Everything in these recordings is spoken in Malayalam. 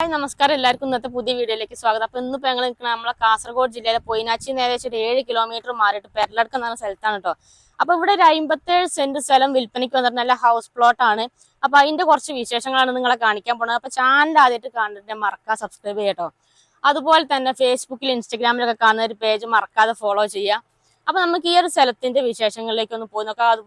ഹായ് നമസ്കാരം. എല്ലാവർക്കും ഇന്നത്തെ പുതിയ വീഡിയോയിലേക്ക് സ്വാഗതം. അപ്പൊ ഇന്നിപ്പോ ഞങ്ങൾ നിൽക്കുന്ന നമ്മളെ കാസർഗോഡ് ജില്ലയിലെ പൊയിനാച്ചി നേരെ ഒരു ഏഴ് കിലോമീറ്റർ മാറിയിട്ട് പെരലടക്കം എന്ന് സ്ഥലത്താണ് കേട്ടോ. അപ്പൊ ഇവിടെ ഒരു അമ്പത്തേഴ് സെന്റ് സ്ഥലം വിൽപ്പനയ്ക്ക് വന്നിട്ട് നല്ല ഹൗസ് പ്ലോട്ട് ആണ്. അപ്പൊ അതിന്റെ കുറച്ച് വിശേഷങ്ങളാണ് നിങ്ങളെ കാണിക്കാൻ പോകുന്നത്. അപ്പൊ ചാനൽ ആദ്യമായിട്ട് കണ്ടിട്ട് മറക്കാ സബ്സ്ക്രൈബ് ചെയ്യട്ടോ അതുപോലെ തന്നെ ഫേസ്ബുക്കിൽ ഇൻസ്റ്റഗ്രാമിലൊക്കെ കാണുന്ന ഒരു പേജ് മറക്കാതെ ഫോളോ ചെയ്യുക. അപ്പൊ നമുക്ക് ഈ ഒരു സ്ഥലത്തിന്റെ വിശേഷങ്ങളിലേക്ക് ഒന്ന് പോയി നോക്കാം. അത്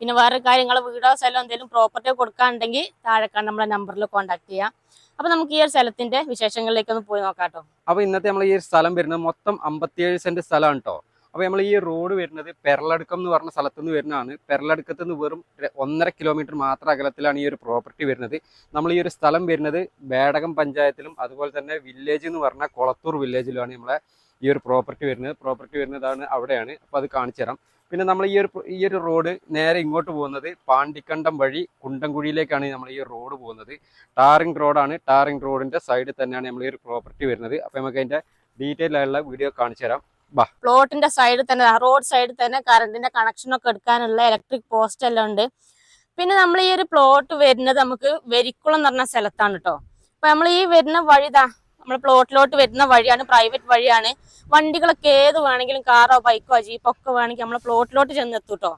പിന്നെ വേറെ കാര്യങ്ങൾ വീടോ സ്ഥലം എന്തെങ്കിലും പ്രോപ്പർട്ടിയോ കൊടുക്കാനുണ്ടെങ്കിൽ താഴെ കാണുന്ന നമ്മളെ നമ്പറിൽ കോൺടാക്ട് ചെയ്യാം അപ്പൊ നമുക്ക് ഈ ഒരു സ്ഥലത്തിന്റെ വിശേഷങ്ങളിലേക്ക് ഒന്ന് പോയി നോക്കാം കേട്ടോ. അപ്പൊ ഇന്നത്തെ നമ്മൾ ഈ ഒരു സ്ഥലം വരുന്നത് മൊത്തം അമ്പത്തിയേഴ് സെന്റ് സ്ഥലമാണ് കേട്ടോ അപ്പൊ നമ്മൾ ഈ റോഡ് വരുന്നത് പെരളടുക്കം എന്ന് പറഞ്ഞ സ്ഥലത്ത് നിന്ന് വരുന്നതാണ്. പെരളടുക്കത്ത് നിന്ന് വെറും ഒന്നര കിലോമീറ്റർ മാത്രം അകലത്തിലാണ് ഈ ഒരു പ്രോപ്പർട്ടി വരുന്നത്. നമ്മൾ ഈ ഒരു സ്ഥലം വരുന്നത് ബേടകം പഞ്ചായത്തിലും അതുപോലെ തന്നെ വില്ലേജ് എന്ന് പറഞ്ഞ കൊളത്തൂർ വില്ലേജിലുമാണ് നമ്മളെ ഈ ഒരു പ്രോപ്പർട്ടി വരുന്നത്. പ്രോപ്പർട്ടി വരുന്നതാണ് അവിടെയാണ്. അപ്പൊ അത് കാണിച്ചു തരാം. പിന്നെ നമ്മൾ ഈ ഒരു ഈ ഒരു റോഡ് നേരെ ഇങ്ങോട്ട് പോകുന്നത് പാണ്ടിക്കണ്ടം വഴി കുണ്ടംകുഴിയിലേക്കാണ് നമ്മൾ ഈ റോഡ് പോകുന്നത്. ടാറിംഗ് റോഡാണ്. ടാറിംഗ് റോഡിന്റെ സൈഡിൽ തന്നെയാണ് നമ്മൾ ഈ ഒരു പ്രോപ്പർട്ടി വരുന്നത്. അപ്പൊ നമുക്ക് അതിന്റെ ഡീറ്റെയിൽ ആയുള്ള വീഡിയോ കാണിച്ചു തരാം. പ്ലോട്ടിന്റെ സൈഡിൽ തന്നെ റോഡ് സൈഡിൽ തന്നെ കറണ്ടിന്റെ കണക്ഷൻ ഒക്കെ എടുക്കാനുള്ള ഇലക്ട്രിക് പോസ്റ്റ് എല്ലാം ഉണ്ട്. പിന്നെ നമ്മൾ ഈ ഒരു പ്ലോട്ട് വരുന്നത് നമുക്ക് വെരിക്കുളം എന്ന് പറഞ്ഞ സ്ഥലത്താണ് കേട്ടോ അപ്പൊ നമ്മൾ ഈ വരുന്ന വഴി ഇതാ നമ്മൾ പ്ലോട്ടിലോട്ട് വരുന്ന വഴിയാണ് പ്രൈവറ്റ് വഴിയാണ്. വണ്ടികളൊക്കെ ഏത് വേണമെങ്കിലും കാറോ ബൈക്കോ ജീപ്പോ ഒക്കെ വേണമെങ്കിൽ നമ്മൾ പ്ലോട്ടിലോട്ട് ചെന്നെത്തും എത്തൂട്ടോ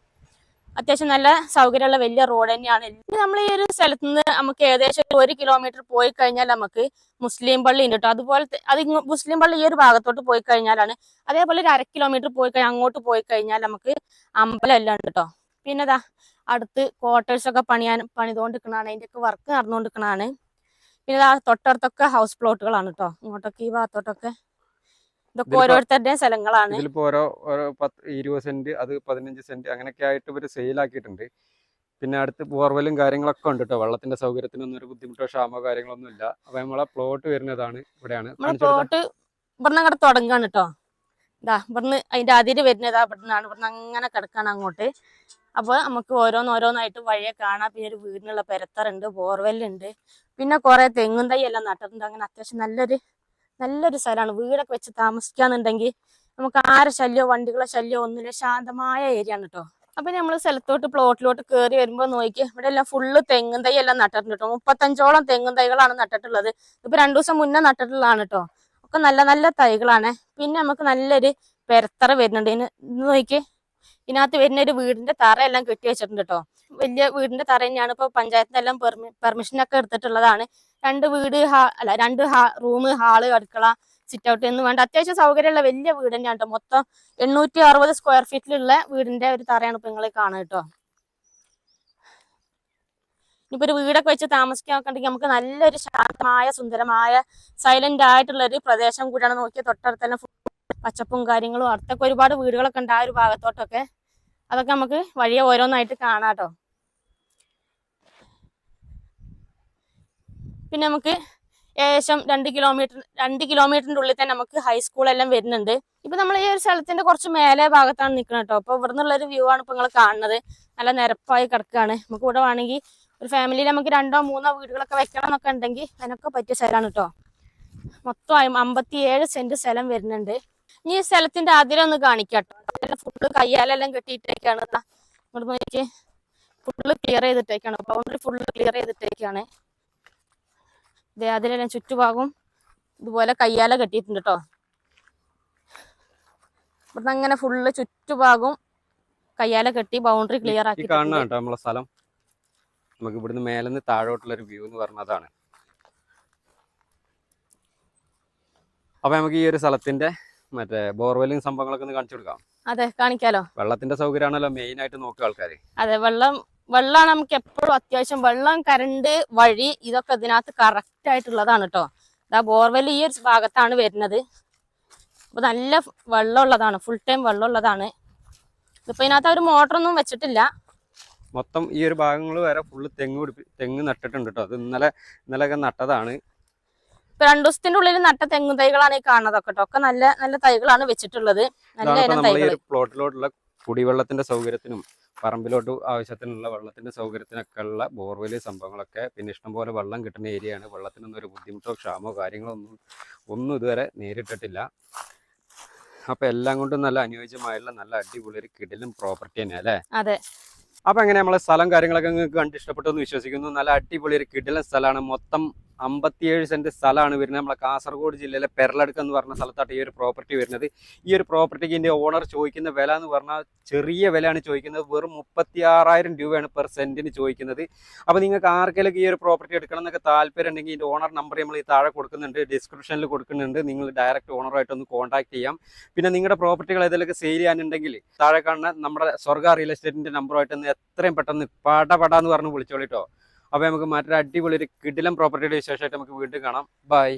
അത്യാവശ്യം നല്ല സൗകര്യമുള്ള വലിയ റോഡ് തന്നെയാണ്. നമ്മൾ ഈ ഒരു സ്ഥലത്ത് നിന്ന് നമുക്ക് ഏകദേശം ഒരു കിലോമീറ്റർ പോയി കഴിഞ്ഞാൽ നമുക്ക് മുസ്ലിം പള്ളി ഉണ്ട് കേട്ടോ അതുപോലെ അത് മുസ്ലിം പള്ളി ഈ ഒരു ഭാഗത്തോട്ട് പോയി കഴിഞ്ഞാലാണ് അതേപോലെ ഒരു അര കിലോമീറ്റർ പോയി കഴിഞ്ഞാൽ അങ്ങോട്ട് പോയി കഴിഞ്ഞാൽ നമുക്ക് അമ്പലം എല്ലാം ഉണ്ട് കേട്ടോ പിന്നെ ദാ അടുത്ത് ക്വാർട്ടേഴ്സ് ഒക്കെ പണിയാൻ പണിതുകൊണ്ടിരിക്കണതാണ് അതിന്റെ ഒക്കെ വർക്ക് നടന്നുകൊണ്ടിരിക്കണതാണ് പിന്നെ ആ തൊട്ടടുത്തൊക്കെ ഹൗസ് പ്ലോട്ടുകളാണ് കേട്ടോ ഇങ്ങോട്ടൊക്കെ ഈ ഭാഗത്തോട്ടൊക്കെ. ഇതൊക്കെ ഓരോരുത്തരുടെ സ്ഥലങ്ങളാണ്. ഇതിലിപ്പോ ഓരോ ഓരോ പത്ത് ഇരുപത് സെന്റ് അത് പതിനഞ്ച് സെന്റ് അങ്ങനെയൊക്കെ ആയിട്ട് ഇവർ സെയിലാക്കിയിട്ടുണ്ട് പിന്നെ അടുത്ത് ബോർവെലും കാര്യങ്ങളൊക്കെ ഉണ്ട് കേട്ടോ വെള്ളത്തിന്റെ സൗകര്യത്തിനൊന്നും ഒരു ബുദ്ധിമുട്ടോ ക്ഷാമോ കാര്യങ്ങളൊന്നും ഇല്ല. അപ്പൊ നമ്മളെ പ്ലോട്ട് വരുന്നതാണ് ഇവിടെയാണ്. പ്ലോട്ട് ഇവിടുന്ന് അങ്ങോട്ട് തുടങ്ങാണ് കേട്ടോ ഇതാ ഇവിടുന്ന് അതിന്റെ അതിര് വരുന്നതാ ഇവിടുന്നാണ്. ഇവിടുന്ന് അങ്ങനെ കിടക്കാണ് അങ്ങോട്ട്. അപ്പൊ നമുക്ക് ഓരോന്നോരോന്നായിട്ട് വഴിയെ കാണാം. പിന്നെ ഒരു വീടിനുള്ള പെരത്തറുണ്ട് ബോർവെല്ലുണ്ട് പിന്നെ കുറെ തെങ്ങും തൈ എല്ലാം നട്ടിട്ടുണ്ട്. അങ്ങനെ അത്യാവശ്യം നല്ലൊരു നല്ലൊരു സ്ഥലമാണ്. വീടൊക്കെ വെച്ച് താമസിക്കാന്നുണ്ടെങ്കിൽ നമുക്ക് ആരെ ശല്യോ വണ്ടികളെ ശല്യോ ഒന്നുമില്ല. ശാന്തമായ ഏരിയ ആണ് കേട്ടോ അപ്പൊ നമ്മൾ സ്ഥലത്തോട്ട് പ്ലോട്ടിലോട്ട് കയറി വരുമ്പോൾ നോക്കി ഇവിടെ എല്ലാം ഫുള്ള് തെങ്ങും തൈ എല്ലാം നട്ടിട്ടുണ്ട് കേട്ടോ മുപ്പത്തഞ്ചോളം തെങ്ങും തൈകളാണ് നട്ടിട്ടുള്ളത്. ഇപ്പൊ രണ്ടു ദിവസം മുന്നേ നട്ടിട്ടുള്ളതാണ് കേട്ടോ ഒക്കെ നല്ല നല്ല തൈകളാണ്. പിന്നെ നമുക്ക് നല്ലൊരു പെരത്തറ വരുന്നുണ്ട്. ഇതിന് ഇത് നോക്കി ഇതിനകത്ത് വരുന്ന ഒരു വീടിന്റെ തറയെല്ലാം എല്ലാം കെട്ടി വെച്ചിട്ടുണ്ട് കേട്ടോ വലിയ വീടിന്റെ തറ തന്നെയാണ്. ഇപ്പൊ പഞ്ചായത്തിനെല്ലാം പെർമിഷൻ ഒക്കെ എടുത്തിട്ടുള്ളതാണ്. രണ്ട് വീട് അല്ല രണ്ട് റൂം ഹാൾ അടുക്കള സിറ്റ് ഔട്ട് എന്ന് വേണ്ട. അത്യാവശ്യം സൗകര്യമുള്ള വലിയ വീട് തന്നെയാണ് കേട്ടോ മൊത്തം എണ്ണൂറ്റി അറുപത് സ്ക്വയർ ഫീറ്റിലുള്ള വീടിന്റെ ഒരു തറയാണ് ഇപ്പൊ നിങ്ങൾ കാണുക കേട്ടോ ഇനിയിപ്പോ ഒരു വീടൊക്കെ വെച്ച് താമസിക്കാൻ ഉണ്ടെങ്കിൽ നമുക്ക് നല്ലൊരു ശാന്തമായ സുന്ദരമായ സൈലന്റ് ആയിട്ടുള്ള ഒരു പ്രദേശം കൂടിയാണ്. നോക്കിയ തൊട്ടടുത്തെല്ലാം full പച്ചപ്പും കാര്യങ്ങളും അടുത്തൊക്കെ ഒരുപാട് വീടുകളൊക്കെ ഉണ്ട് ആ ഒരു ഭാഗത്തോട്ടൊക്കെ. അതൊക്കെ നമുക്ക് വഴിയെ ഓരോന്നായിട്ട് കാണാട്ടോ. പിന്നെ നമുക്ക് ഏകദേശം രണ്ട് കിലോമീറ്റർ രണ്ട് കിലോമീറ്ററിന്റെ ഉള്ളിൽ തന്നെ നമുക്ക് ഹൈസ്കൂളെല്ലാം വരുന്നുണ്ട്. ഇപ്പൊ നമ്മൾ ഈ ഒരു സ്ഥലത്തിന്റെ കുറച്ച് മേലെ ഭാഗത്താണ് നിൽക്കുന്നത് കേട്ടോ. അപ്പൊ ഇവിടെ നിന്നുള്ള ഒരു വ്യൂ ആണ് ഇപ്പൊ നിങ്ങൾ കാണുന്നത്. നല്ല നിരപ്പായി കിടക്കുകയാണ് നമുക്ക് ഇവിടെ വേണമെങ്കിൽ ഒരു ഫാമിലിയിൽ നമുക്ക് രണ്ടോ മൂന്നോ വീടുകളൊക്കെ വെക്കണം എന്നൊക്കെ ഉണ്ടെങ്കിൽ അതിനൊക്കെ പറ്റിയ സ്ഥലമാണ് കേട്ടോ. മൊത്തം അമ്പത്തിയേഴ് സെന്റ് സ്ഥലം വരുന്നുണ്ട്. ഇനി സ്ഥലത്തിന്റെ ഒന്ന് കാണിക്കാട്ടോ ഫുള്ള് കയ്യാലെല്ലാം കെട്ടിയിട്ടേക്കാണ് ഇങ്ങോട്ട് നോക്കി ഫുള്ള് ക്ലിയർ ചെയ്തിട്ടേക്കാണ്. ബൗണ്ടറി ഫുള്ള് ക്ലിയർ ചെയ്തിട്ടേക്കാണ്. ദേ അതിലെല്ലാം ചുറ്റുഭാഗവും ഇതുപോലെ കയ്യാല കെട്ടിയിട്ടുണ്ട് കേട്ടോ ഇവിടുന്ന് അങ്ങനെ ഫുള്ള് ചുറ്റുഭാഗവും കയ്യാല കെട്ടി ബൗണ്ടറി ക്ലിയർ ആക്കി കേട്ടോ നമ്മളെ സ്ഥലം. നമുക്ക് ഇവിടുന്ന് മേലെന്ന് താഴോട്ടുള്ള ഒരു വ്യൂ എന്ന് പറഞ്ഞതാണ് അപ്പൊ നമുക്ക് ഈ ഒരു സ്ഥലത്തിന്റെ മറ്റേ ബോർവെല്ലും സംഭവങ്ങളൊക്കെ ഒന്ന് കാണിച്ചു കൊടുക്കാം. അതെ കാണിക്കാലോ. വെള്ളത്തിന്റെ സൗകര്യമാണല്ലോ മെയിൻ ആയിട്ട് നോക്കുക ആൾക്കാര് അതെ വെള്ളം വെള്ളമാണ് നമുക്ക് എപ്പോഴും അത്യാവശ്യം. വെള്ളം കറണ്ട് വഴി ഇതൊക്കെ ഇതിനകത്ത് കറക്റ്റ് ആയിട്ടുള്ളതാണ് കേട്ടോ ഇതാ ബോർവെൽ ഈ ഒരു ഭാഗത്താണ് വരുന്നത്. അപ്പൊ നല്ല വെള്ളമുള്ളതാണ്. Full time വെള്ളമുള്ളതാണ്. ഇതിപ്പോ ഇതിനകത്ത് ഒരു മോട്ടറൊന്നും വെച്ചിട്ടില്ല. മൊത്തം ഈ ഒരു ഭാഗങ്ങൾ വരെ ഫുള്ള് തെങ്ങ് പിടിപ്പി തെങ്ങ് നട്ടിട്ടുണ്ട് കേട്ടോ അത് ഇന്നലെ ഇന്നലെയൊക്കെ നട്ടതാണ്. ഇപ്പൊ രണ്ടു ദിവസത്തിന്റെ ഉള്ളിൽ നട്ട തെങ്ങ് തൈകളാണ് ഈ കാണുന്നതൊക്കെ കേട്ടോ ഒക്കെ നല്ല നല്ല തൈകളാണ് വെച്ചിട്ടുള്ളത്. നല്ല ഇനം തൈകൾ പ്ലോട്ടിലോട്ടുള്ള കുടിവെള്ളത്തിന്റെ സൗകര്യത്തിനും പറമ്പിലോട്ട് ആവശ്യത്തിനുള്ള വെള്ളത്തിന്റെ സൗകര്യത്തിനൊക്കെ ഉള്ള ബോർവെൽ സംഭവങ്ങളൊക്കെ പിന്നെ ഇഷ്ടംപോലെ വെള്ളം കിട്ടുന്ന ഏരിയയാണ് വെള്ളത്തിനൊന്നും ഒരു ബുദ്ധിമുട്ടോ ക്ഷാമോ കാര്യങ്ങളോ ഒന്നും ഒന്നും ഇതുവരെ നേരിട്ടിട്ടില്ല. അപ്പൊ എല്ലാം കൊണ്ടും നല്ല അനുയോജ്യമായുള്ള നല്ല അടിപൊളി ഒരു കിടിലും പ്രോപ്പർട്ടി തന്നെ അല്ലേ? അതെ. അപ്പൊ എങ്ങനെ നമ്മളെ സ്ഥലം കാര്യങ്ങളൊക്കെ നിങ്ങൾക്ക് കണ്ട് ഇഷ്ടപ്പെട്ടു എന്ന് വിശ്വസിക്കുന്നു. നല്ല അടിപൊളി ഒരു കിടിലൻ സ്ഥലമാണ്. മൊത്തം അമ്പത്തിയേഴ് സെന്റ് സ്ഥലമാണ് വരുന്നത്. നമ്മളെ കാസർഗോഡ് ജില്ലയിലെ പെരളടുക്കം എന്ന് പറഞ്ഞ സ്ഥലത്തായിട്ട് ഈ ഒരു പ്രോപ്പർട്ടി വരുന്നത്. ഈ ഒരു പ്രോപ്പർട്ടിക്ക് ഇതിന്റെ ഓണർ ചോദിക്കുന്ന വില എന്ന് പറഞ്ഞാൽ ചെറിയ വിലയാണ് ചോദിക്കുന്നത്. വെറും മുപ്പത്തി ആറായിരം രൂപയാണ് പെർ സെന്റിന് ചോദിക്കുന്നത്. അപ്പോൾ നിങ്ങൾക്ക് ആർക്കെങ്കിലും ഈ ഒരു പ്രോപ്പർട്ടി എടുക്കണം എന്നൊക്കെ താല്പര്യം ഉണ്ടെങ്കിൽ ഇതിന്റെ ഓണർ നമ്പർ നമ്മൾ ഈ താഴെ കൊടുക്കുന്നുണ്ട്. ഡിസ്ക്രിപ്ഷനിൽ കൊടുക്കുന്നുണ്ട്. നിങ്ങൾ ഡയറക്റ്റ് ഓണറുമായിട്ട് ഒന്ന് കോൺടാക്ട് ചെയ്യാം. പിന്നെ നിങ്ങളുടെ പ്രോപ്പർട്ടികൾ ഏതെങ്കിലും സെയിൽ ചെയ്യാനുണ്ടെങ്കിൽ താഴെ കാണുന്ന നമ്മുടെ സ്വർഗ റിയൽ എസ്റ്റേറ്റിന്റെ നമ്പറുമായിട്ടൊന്ന് എത്രയും പെട്ടെന്ന് പട പട എന്ന് പറഞ്ഞ് വിളിച്ചോളിട്ടോ അപ്പോൾ നമുക്ക് മറ്റൊരു അടിപൊളി ഒരു കിടിലം പ്രോപ്പർട്ടിയുടെ വിശേഷമായിട്ട് നമുക്ക് വീണ്ടും കാണാം. ബൈ